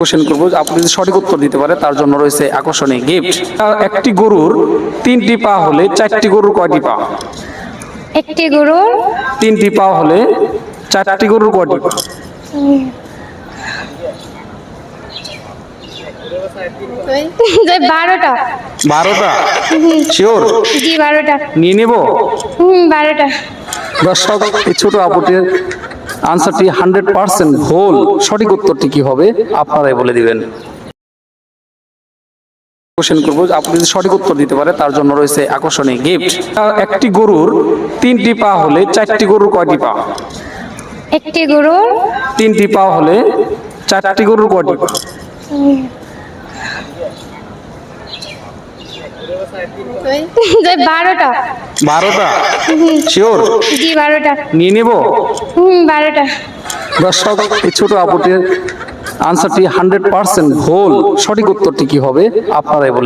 Question করব আপনি যদি সঠিক উত্তর দিতে পারে তার জন্য রয়েছে আকর্ষণীয় গিফট একটি গরুর তিনটি পা হলে চারটি গরুর কয়টি পা? একটি গরুর তিনটি পা হলে চারটি গরুর কয়টি পা? বারোটা। বারোটা? শিওর জি বারোটা। নিয়ে নেব? বারোটা। দর্শক ছোট আপুটির আনসারটি হান্ড্রেড পার্সেন্ট হোল সঠিক উত্তরটি কি হবে? আপনারাই বলে দিবেন। কোশ্চেন করব আপনি যদি সঠিক উত্তর দিতে পারে তার জন্য রয়েছে আকর্ষণীয় গিফট একটি গরুর তিনটি পা হলে চারটি গরুর কয়টি পা? একটি গরুর তিনটি পা হলে চারটি গরুর কয়টি পা? বারোটা। বারোটা? শিওর জি বারোটা। নিয়ে নেব? হুম বারোটা। দর্শক এই ছোট আপুটির আনসারটি হান্ড্রেড পার্সেন্ট ভুল সঠিক উত্তরটি কি হবে? আপনারাই বলে দিন